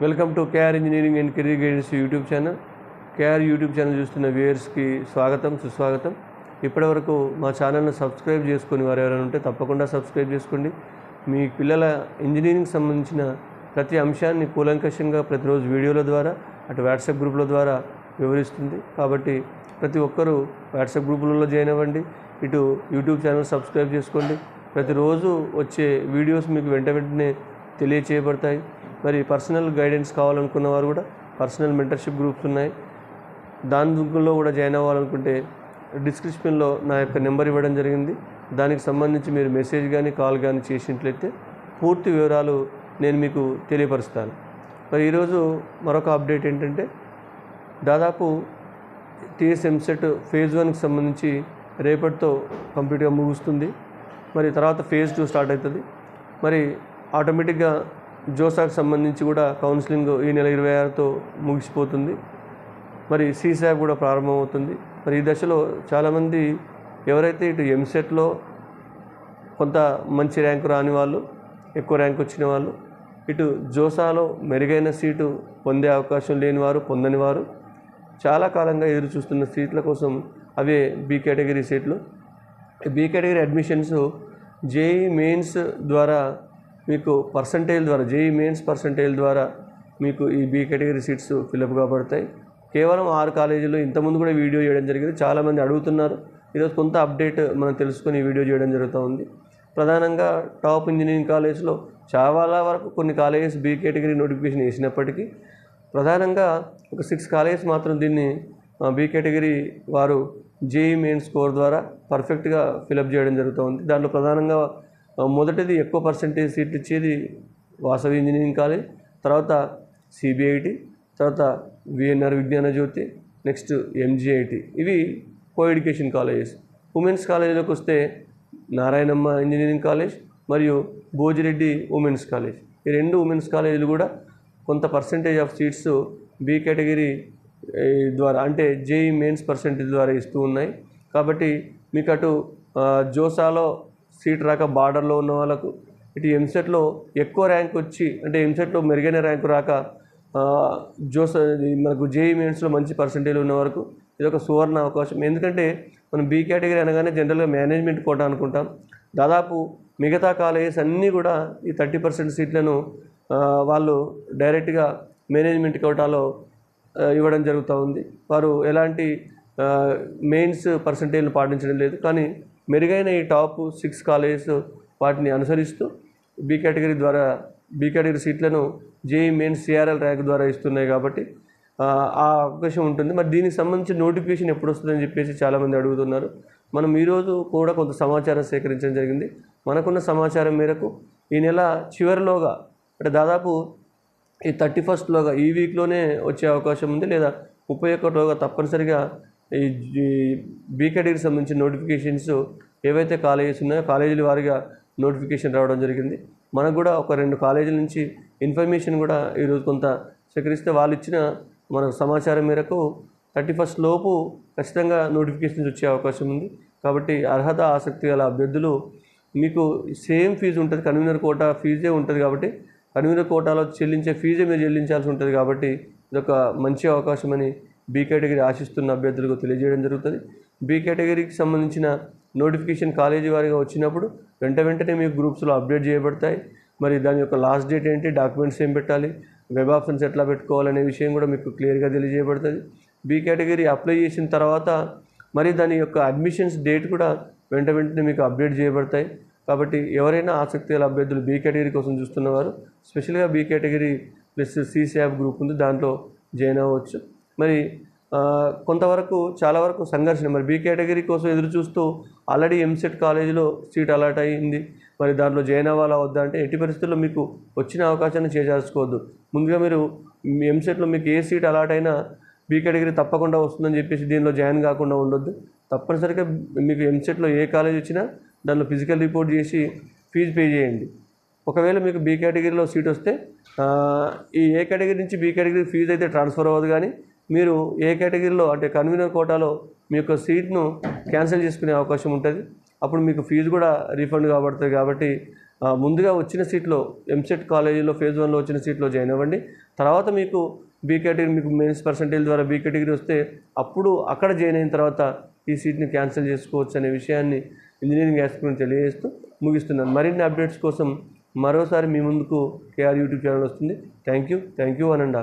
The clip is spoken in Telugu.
Welcome to KR engineering and career guidance YouTube channel. KR YouTube channel చూస్తున్న వ్యూయర్స్కి స్వాగతం సుస్వాగతం. ఇప్పటివరకు మా ఛానల్ను సబ్స్క్రైబ్ చేసుకుని వారు ఎవరైనా ఉంటే తప్పకుండా సబ్స్క్రైబ్ చేసుకోండి. మీ పిల్లల ఇంజనీరింగ్ సంబంధించిన ప్రతి అంశాన్ని కూలంకషంగా ప్రతిరోజు వీడియోల ద్వారా అటు వాట్సాప్ గ్రూపుల ద్వారా వివరిస్తుంది. కాబట్టి ప్రతి ఒక్కరూ వాట్సాప్ గ్రూపులలో జాయిన్ అవ్వండి. ఇటు యూట్యూబ్ ఛానల్ సబ్స్క్రైబ్ చేసుకోండి. ప్రతిరోజు వచ్చే వీడియోస్ మీకు వెంట వెంటనే తెలియచేయబడతాయి. మరి పర్సనల్ గైడెన్స్ కావాలనుకున్న వారు కూడా పర్సనల్ మెంటర్షిప్ గ్రూప్స్ ఉన్నాయి. దాని దానిలో కూడా జాయిన్ అవ్వాలనుకుంటే డిస్క్రిప్షన్లో నా యొక్క నెంబర్ ఇవ్వడం జరిగింది. దానికి సంబంధించి మీరు మెసేజ్ కానీ కాల్ కానీ చేసినట్లయితే పూర్తి వివరాలు నేను మీకు తెలియపరుస్తాను. మరి ఈరోజు మరొక అప్డేట్ ఏంటంటే దాదాపు టీఎస్ఎంసెట్ ఫేజ్ వన్కి సంబంధించి రేపటితో కంప్లీట్గా ముగుస్తుంది. మరి తర్వాత ఫేజ్ టూ స్టార్ట్ అవుతుంది. మరి ఆటోమేటిక్గా జోసాకు సంబంధించి కూడా కౌన్సిలింగ్ ఈ నెల ఇరవై ఆరుతో ముగిసిపోతుంది. మరి సీసాబ్ కూడా ప్రారంభమవుతుంది. మరి ఈ దశలో చాలామంది ఎవరైతే ఇటు ఎంసెట్లో కొంత మంచి ర్యాంకు రాని వాళ్ళు ఎక్కువ ర్యాంక్ వచ్చిన వాళ్ళు ఇటు జోసాలో మెరుగైన సీటు పొందే అవకాశం లేని వారు పొందని వారు చాలా కాలంగా ఎదురు చూస్తున్న సీట్ల కోసం అవే బి కేటగిరీ సీట్లు. B category admissions JEE Mains ద్వారా మీకు పర్సంటేజ్ ద్వారా జేఈ మెయిన్స్ పర్సంటేజ్ ద్వారా మీకు ఈ B category seats fill up కాబడతాయి కేవలం ఆరు కాలేజీలు ఇంతకుముందు కూడా వీడియో చేయడం జరిగింది. చాలామంది అడుగుతున్నారు. ఈరోజు కొంత అప్డేట్ మనం తెలుసుకొని వీడియో చేయడం జరుగుతూ ఉంది. ప్రధానంగా టాప్ ఇంజనీరింగ్ కాలేజ్లో చాలా వరకు కొన్ని కాలేజెస్ బి కేటగిరీ నోటిఫికేషన్ వేసినప్పటికీ ప్రధానంగా ఒక సిక్స్ కాలేజెస్ మాత్రం దీన్ని బి కేటగిరీ వారు జేఈ మెయిన్ స్కోర్ ద్వారా పర్ఫెక్ట్గా ఫిలప్ చేయడం జరుగుతూ ఉంది. దాంట్లో ప్రధానంగా మొదటిది ఎక్కువ పర్సంటేజ్ సీట్లు ఇచ్చేది వాసవి ఇంజనీరింగ్ కాలేజ్ తర్వాత సిబిఐటి తర్వాత VNR Vignana Jyothi next MGIT ఇవి కో ఎడ్యుకేషన్ కాలేజెస్ ఉమెన్స్ కాలేజీలోకి వస్తే నారాయణమ్మ ఇంజనీరింగ్ కాలేజ్ మరియు భోజిరెడ్డి ఉమెన్స్ కాలేజ్ ఈ రెండు ఉమెన్స్ కాలేజీలు కూడా కొంత percentage of seats B category ద్వారా అంటే జేఈ మెయిన్స్ పర్సంటేజ్ ద్వారా ఇస్తూ ఉన్నాయి. కాబట్టి మీకు అటు జోసాలో సీట్ రాక బార్డర్లో ఉన్న వాళ్ళకు ఇటు ఎంసెట్లో ఎక్కువ ర్యాంక్ వచ్చి అంటే ఎంసెట్లో మెరుగైన ర్యాంకు రాక జోస మనకు జేఈ మెయిన్స్లో మంచి పర్సంటేజ్ ఉన్న వరకు ఇది ఒక సువర్ణ అవకాశం. ఎందుకంటే మనం బీ కేటగిరీ అనగానే జనరల్గా మేనేజ్మెంట్ కోట అనుకుంటాం. దాదాపు మిగతా కాలేజెస్ అన్నీ కూడా ఈ థర్టీ పర్సెంట్ సీట్లను వాళ్ళు డైరెక్ట్గా మేనేజ్మెంట్ కోటాలో ఇవ్వడం జరుగుతూ ఉంది. వారు ఎలాంటి మెయిన్స్ పర్సంటేజ్లు పాటించడం లేదు. కానీ మెరుగైన ఈ టాప్ సిక్స్ కాలేజెస్ వాటిని అనుసరిస్తూ బీ కేటగిరీ ద్వారా బీ కేటగిరీ సీట్లను జేఈ మెయిన్ సిఆర్ఎల్ ర్యాంక్ ద్వారా ఇస్తున్నాయి కాబట్టి ఆ, ఆ అవకాశం ఉంటుంది. మరి దీనికి సంబంధించి నోటిఫికేషన్ ఎప్పుడు వస్తుందని చెప్పేసి చాలామంది అడుగుతున్నారు. మనం ఈరోజు కూడా కొంత సమాచారం సేకరించడం జరిగింది. మనకున్న సమాచారం మేరకు ఈ నెల చివరిలోగా అంటే దాదాపు ఈ థర్టీ ఫస్ట్లోగా ఈ వీక్లోనే వచ్చే అవకాశం ఉంది లేదా ముప్పై ఒకటిలోగా తప్పనిసరిగా ఈ బీ సంబంధించిన నోటిఫికేషన్స్ ఏవైతే కాలేజెస్ ఉన్నాయో కాలేజీల వారిగా నోటిఫికేషన్ రావడం జరిగింది. మనకు కూడా ఒక రెండు కాలేజీల నుంచి ఇన్ఫర్మేషన్ కూడా ఈరోజు కొంత సేకరిస్తే వాళ్ళు ఇచ్చిన మనకు సమాచారం మేరకు థర్టీ ఫస్ట్ లోపు ఖచ్చితంగా నోటిఫికేషన్స్ వచ్చే అవకాశం ఉంది. కాబట్టి అర్హత ఆసక్తి గల అభ్యర్థులు మీకు సేమ్ ఫీజు ఉంటుంది. కన్వీనర్ కోటా ఫీజే ఉంటుంది కాబట్టి కన్వీనర్ కోటాలో చెల్లించే ఫీజే మీరు చెల్లించాల్సి ఉంటుంది కాబట్టి ఇదొక మంచి అవకాశం అని బీ కేటగిరీ ఆశిస్తున్న అభ్యర్థులకు తెలియజేయడం జరుగుతుంది. బీ కేటగిరీకి సంబంధించిన నోటిఫికేషన్ కాలేజీ వారిగా వచ్చినప్పుడు వెంట వెంటనే మీకు గ్రూప్స్లో అప్డేట్ చేయబడతాయి. మరి దాని యొక్క లాస్ట్ డేట్ ఏంటి డాక్యుమెంట్స్ ఏం పెట్టాలి వెబ్ ఆప్షన్స్ ఎట్లా పెట్టుకోవాలనే విషయం కూడా మీకు క్లియర్గా తెలియజేయబడుతుంది. బీ కేటగిరీ అప్లై చేసిన తర్వాత మరి దాని యొక్క అడ్మిషన్స్ డేట్ కూడా వెంట వెంటనే మీకు అప్డేట్ చేయబడతాయి. కాబట్టి ఎవరైనా ఆసక్తి గల అభ్యర్థులు బీ కేటగిరీ కోసం చూస్తున్నవారు స్పెషల్గా బీ కేటగిరీ ప్లస్ సీసీఆప్ గ్రూప్ ఉంది దాంట్లో జాయిన్ అవ్వచ్చు. మరి కొంతవరకు చాలా వరకు సంఘర్షణ. మరి బీ కేటగిరీ కోసం ఎదురు చూస్తూ ఆల్రెడీ ఎంసెట్ కాలేజీలో సీట్ అలాట్ అయ్యింది. మరి దాంట్లో జాయిన్ అవ్వాలా వద్దా అంటే ఎట్టి పరిస్థితుల్లో మీకు వచ్చిన అవకాశాన్ని చేజార్చుకోవద్దు. ముందుగా మీరు మీ ఎంసెట్లో మీకు ఏ సీట్ అలాట్ అయినా బీ కేటగిరీ తప్పకుండా వస్తుందని చెప్పేసి దీనిలో జాయిన్ కాకుండా ఉండొద్దు. తప్పనిసరిగా మీకు ఎంసెట్లో ఏ కాలేజ్ వచ్చినా దానిలో ఫిజికల్ రిపోర్ట్ చేసి ఫీజు పే చేయండి. ఒకవేళ మీకు బీ కేటగిరీలో సీట్ వస్తే ఈ ఏ కేటగిరీ నుంచి బీ కేటగిరీ ఫీజు అయితే ట్రాన్స్ఫర్ అవ్వదు కానీ మీరు ఏ కేటగిరీలో అంటే కన్వీనర్ కోటాలో మీ యొక్క సీట్ను క్యాన్సిల్ చేసుకునే అవకాశం ఉంటుంది. అప్పుడు మీకు ఫీజు కూడా రీఫండ్ కాబడుతుంది కాబట్టి ముందుగా వచ్చిన సీట్లో ఎంసెట్ కాలేజీలో ఫేజ్ వన్లో వచ్చిన సీట్లో జాయిన్ అవ్వండి. తర్వాత మీకు బీ కేటగిరీ మీకు మెయిన్స్ పర్సంటేజ్ ద్వారా బీ కేటగిరీ వస్తే అప్పుడు అక్కడ జాయిన్ అయిన తర్వాత ఈ సీట్ని క్యాన్సిల్ చేసుకోవచ్చు అనే విషయాన్ని ఇంజనీరింగ్ యాస్పిరెంట్ తెలియజేస్తూ ముగిస్తున్నాను. మరిన్ని అప్డేట్స్ కోసం మరోసారి మీ ముందుకు కేఆర్ యూట్యూబ్ ఛానల్ వస్తుంది. Thank you. థ్యాంక్ యూ అనండి